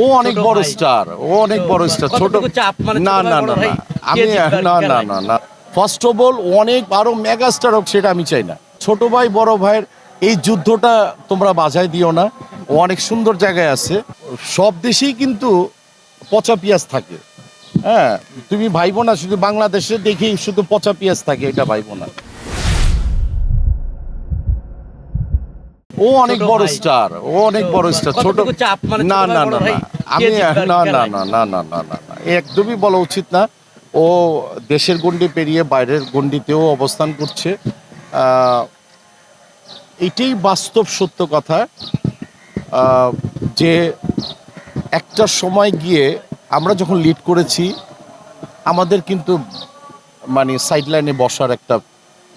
ও অনেক ছোট বড় ভাই। স্টার ও অনেক বড় স্টার ছোট মানে না ভাই, না না না। আমি না না না না। ফার্স্ট অফ অল অনেক আরও মেগা স্টার হোক সেটা আমি চাই না। ছোট ভাই বড় ভাইয়ের এই যুদ্ধটা তোমরা বাজায় দিও না। ও অনেক সুন্দর জায়গায় আছে। সব দেশেই কিন্তু পচা পেঁয়াজ থাকে। হ্যাঁ তুমি ভাইবো না শুধু বাংলাদেশে দেখি শুধু পচা পেঁয়াজ থাকে এটা ভাইবো না ও অনেক বড় স্টার ও অনেক বড় স্টার ছোট মানে না না না না। আমি না না না না না না না একদমই বলা উচিত না। ও দেশের গণ্ডি পেরিয়ে বাইরের গণ্ডিতেও অবস্থান করছে। এটাই বাস্তব সত্য কথা। আহ, যে একটা সময় গিয়ে আমরা যখন লিড করেছি আমাদের কিন্তু মানে সাইড লাইনে বসার একটা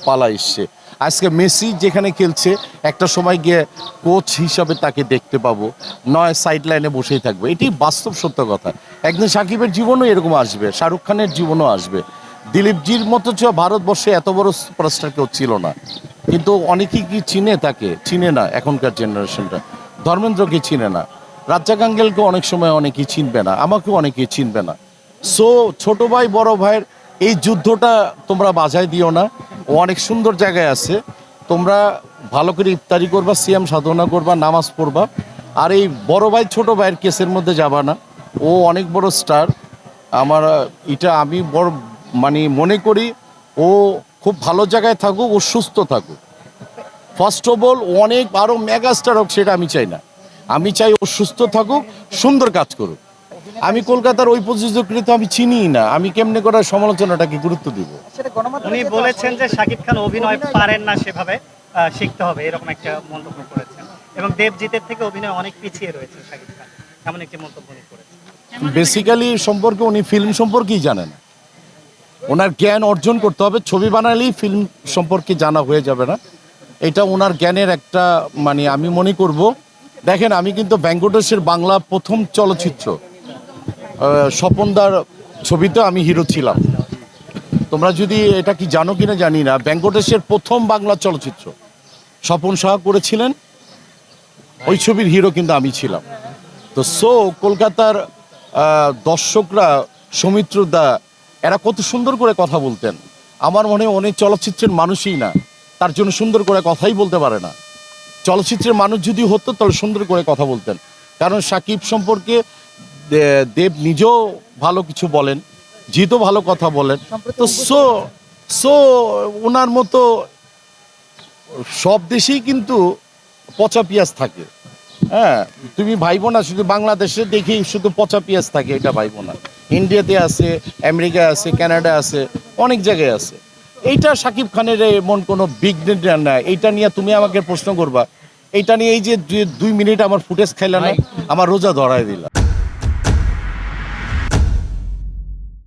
পালা এসছে। আজকে মেসি যেখানে খেলছে, একটা সময় গিয়ে কোচ হিসাবে তাকে দেখতে পাবো। নয় সাইড লাইনে বসেই থাকবে। এটি বাস্তব সত্য কথা। একদিন সাকিবের জীবনও এরকম আসবে, শাহরুখ খানের জীবনও আসবে। দিলীপজির মতো চ ভারতবর্ষে এত বড় সুপারস্টার কেউ ছিল না। কিন্তু অনেকেই কি চিনে তাকে? চিনে না এখনকার জেনারেশনটা ধর্মেন্দ্রকে চিনে না। রাজ্জাক আঙ্গেলকে অনেক সময় অনেকেই চিনবে না, আমাকেও অনেকেই চিনবে না। সো ছোট ভাই, বড় ভাইয়ের এই যুদ্ধটা তোমরা বাজায় দিও না। অনেক সুন্দর জায়গায় আছে। তোমরা ভালো করে ইফতারি করবা, সিয়াম সাধনা করবা, নামাজ পড়বা। আর এই বড় ভাই, ছোট ভাইয়ের কেসের মধ্যে যাবা না। ও অনেক বড় স্টার আমার, এটা আমি বড় মানে মনে করি ও খুব ভালো জায়গায় থাকুক, ও সুস্থ থাকুক। ফার্স্ট অফ অল অনেক আরও মেগা স্টার হোক, সেটা আমি চাই না। আমি চাই ও সুস্থ থাকুক, সুন্দর কাজ করুক। আমি কলকাতার ওই প্রযোজকৃত আমি চিনি না। আমি কেমনে করে সমালোচনাটাকে গুরুত্ব দিব? উনি বলেছেন যে শাকিব খান অভিনয় পারেন না সেভাবে শিখতে হবে এরকম একটা মন্তব্য করেছেন। এবং দেবজিতের থেকে অভিনয় অনেক পিছিয়ে রয়েছে শাকিব খান এমন একটি মন্তব্য উনি করেছেন। বেসিক্যালি সম্পর্কে উনি ফিল্ম সম্পর্কেই জানেন। ওনার জ্ঞান অর্জন করতে হবে ছবি বানালেই ফিল্ম সম্পর্কে জানা হয়ে যাবে না। এটা ওনার জ্ঞানের একটা মানে আমি মনে করব দেখেন আমি কিন্তু ভেঙ্কটেশের বাংলা প্রথম চলচ্চিত্র। স্বপনদার ছবিতে আমি হিরো ছিলাম। তোমরা যদি এটা কি জানো কিনা জানি না ভেঙ্কটেশের প্রথম বাংলা চলচ্চিত্র স্বপন সাহা করেছিলেন। ওই ছবির হিরো কিন্তু আমি ছিলাম। তো সো, কলকাতার দর্শকরা সৌমিত্র দা, এরা কত সুন্দর করে কথা বলতেন। আমার মনে হয় অনেক চলচ্চিত্রের মানুষই না, তার জন্য সুন্দর করে কথাই বলতে পারে না। চলচ্চিত্রের মানুষ যদি হতো, তাহলে সুন্দর করে কথা বলতেন। কারণ সাকিব সম্পর্কে দেব নিজেও ভালো কিছু বলেন জিতও ভালো কথা বলেন। তো সো সো ওনার মতো সব দেশেই কিন্তু পচা পেঁয়াজ থাকে। হ্যাঁ তুমি ভাইবো না শুধু বাংলাদেশে দেখি শুধু পচা পেঁয়াজ থাকে এটা ভাইবো না। ইন্ডিয়াতে আছে আমেরিকায় আছে কানাডা আছে অনেক জায়গায় আছে। এইটা সাকিব খানের এমন কোনো বিগ না এইটা নিয়ে তুমি আমাকে প্রশ্ন করবা। এইটা নিয়ে এই যে দুই- মিনিট আমার ফুটেজ খাইলা না আমার রোজা ধরায় দিলা।